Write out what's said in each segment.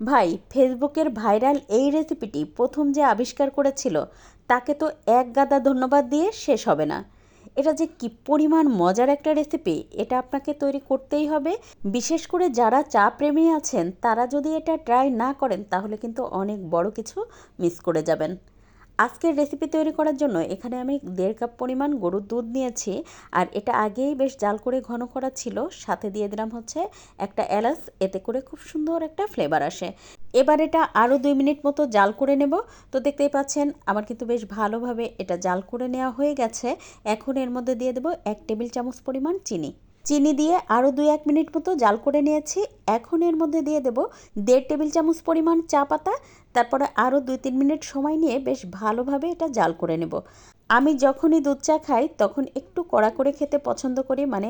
ভাই, ফেসবুকের ভাইরাল এই রেসিপিটি প্রথম যে আবিষ্কার করেছিল, তাকে তো এক গাদা ধন্যবাদ দিয়ে শেষ হবে না। এটা যে কি পরিমাণ মজার একটা রেসিপি, এটা আপনাকে তৈরি করতেই হবে। বিশেষ করে যারা চা প্রেমী আছেন, তারা যদি এটা ট্রাই না করেন, তাহলে কিন্তু অনেক বড় কিছু মিস করে যাবেন। আজকের রেসিপি তৈরি করার জন্য এখানে আমি দেড় কাপ পরিমাণ গরুর দুধ নিয়েছি, আর এটা আগেই বেশ জাল করে ঘন করা ছিল, সাথে দিয়ে দিলাম হচ্ছে একটা এলাচ, এতে করে খুব সুন্দর একটা ফ্লেভার আসে। এবার এটা আরও দুই মিনিট মতো জাল করে নেব। তো দেখতেই পাচ্ছেন, আমার কিন্তু বেশ ভালোভাবে এটা জাল করে নেওয়া হয়ে গেছে। এখন এর মধ্যে দিয়ে দেবো এক টেবিল চামচ পরিমাণ চিনি। চিনি দিয়ে আরও দুই এক মিনিট মতো জাল করে নিয়েছি। এখন এর মধ্যে দিয়ে দেব দেড় টেবিল চামচ পরিমাণ চা পাতা। তারপরে আরও দুই তিন মিনিট সময় নিয়ে বেশ ভালোভাবে এটা জাল করে নেব। আমি যখনই দুধ চা খাই, তখন একটু কড়া করে খেতে পছন্দ করি। মানে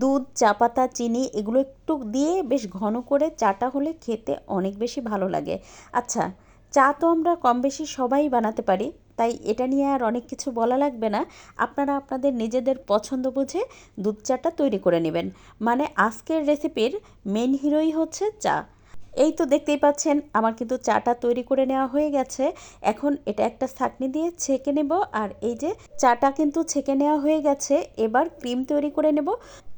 দুধ, চা পাতা, চিনি এগুলো একটু দিয়ে বেশ ঘন করে চাটা হলে খেতে অনেক বেশি ভালো লাগে। আচ্ছা চা তো আমরা কম বেশি সবাই বানাতে পারি। তাই এটা নিয়ে আর অনেক কিছু বলা লাগবে না। আপনারা আপনাদের নিজেদের পছন্দ বুঝে দুধ চাটা তৈরি করে নেবেন। মানে আজকের রেসিপির মেন হিরোই হচ্ছে চা। এই তো দেখতেই পাচ্ছেন, আমার কিন্তু চাটা তৈরি করে নেওয়া হয়ে গেছে। এখন এটা একটা ছাকনি দিয়ে ছেঁকে নেব, আর এই যে চাটা কিন্তু ছেঁকে নেওয়া হয়ে গেছে, এবার ক্রিম তৈরি করে নেব।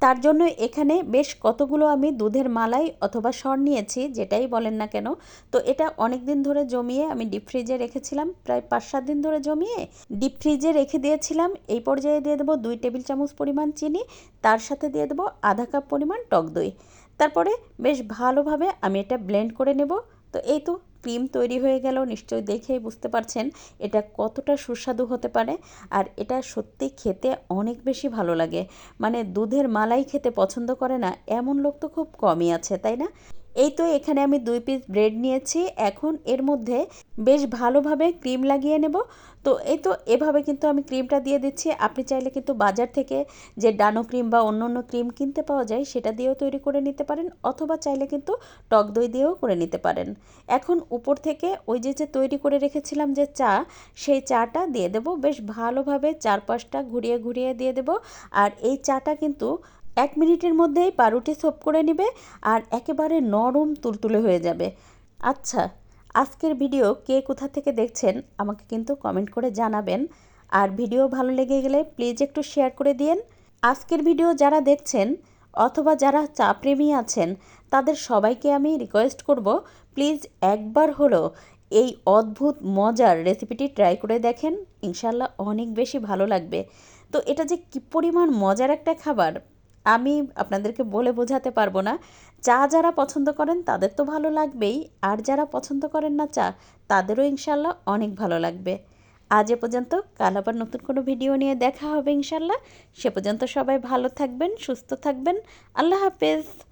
তার জন্য এখানে বেশ কতগুলো আমি দুধের মালাই অথবা সর নিয়েছি, যেটাই বলেন না কেন। তো এটা অনেক দিন ধরে জমিয়ে আমি ডিপ ফ্রিজে রেখেছিলাম, প্রায় পাঁচ সাত দিন ধরে জমিয়ে ডিপ ফ্রিজে রেখে দিয়েছিলাম। এই পর্যায়ে দিয়ে দেবো দুই টেবিল চামচ পরিমাণ চিনি, তার সাথে দিয়ে দেবো আধা কাপ পরিমাণ টক দই। তারপরে বেশ ভালোভাবে আমি এটা ব্লেন্ড করে নেব। তো এই তো ক্রিম তৈরি হয়ে গেল, নিশ্চয়ই দেখেই বুঝতে পারছেন এটা কতটা সুস্বাদু হতে পারে আর এটা সত্যি খেতে অনেক বেশি ভালো লাগে। মানে দুধের মালাই খেতে পছন্দ করে না, এমন লোক তো খুব কমই আছে, তাই না? এই তো এখানে আমি দুই পিস ব্রেড নিয়েছি। এখন এর মধ্যে বেশ ভালোভাবে ক্রিম লাগিয়ে নেব। তো এই তো এভাবে কিন্তু আমি ক্রিমটা দিয়ে দিচ্ছি। আপনি চাইলে কিন্তু বাজার থেকে যে ডানো ক্রিম বা অন্য অন্য ক্রিম কিনতে পাওয়া যায়, সেটা দিয়েও তৈরি করে নিতে পারেন অথবা চাইলে কিন্তু টক দই দিয়েও করে নিতে পারেন। এখন উপর থেকে ওই যে যে তৈরি করে রেখেছিলাম যে চা, সেই চাটা দিয়ে দেব। বেশ ভালোভাবে চারপাশটা ঘুরিয়ে ঘুরিয়ে দিয়ে দেব। আর এই চাটা কিন্তু এক মিনিটের মধ্যেই পাউরুটি সোপ করে নেবে আর একেবারে নরম তুলতুলে হয়ে যাবে। আচ্ছা আজকের ভিডিও কে কোথা থেকে দেখছেন আমাকে কিন্তু কমেন্ট করে জানাবেন। আর ভিডিও ভালো লেগে গেলে প্লিজ একটু শেয়ার করে দিন আজকের ভিডিও যারা দেখছেন অথবা যারা চা প্রেমী আছেন, তাদের সবাইকে আমি রিকোয়েস্ট করব, প্লিজ একবার হলো এই অদ্ভুত মজার রেসিপিটি ট্রাই করে দেখেন। ইনশাল্লাহ অনেক বেশি ভালো লাগবে। তো এটা যে কী পরিমাণ মজার একটা খাবার! আমি আপনাদেরকে বলে বোঝাতে পারব না। চা যারা পছন্দ করেন, তাদের তো ভালো লাগবেই। আর যারা পছন্দ করেন না চা, তাদেরও ইনশাল্লাহ অনেক ভালো লাগবে। আজ এ পর্যন্ত, কাল আবার নতুন কোনো ভিডিও নিয়ে দেখা হবে ইনশাল্লাহ। সে পর্যন্ত সবাই ভালো থাকবেন, সুস্থ থাকবেন। আল্লাহ হাফেজ।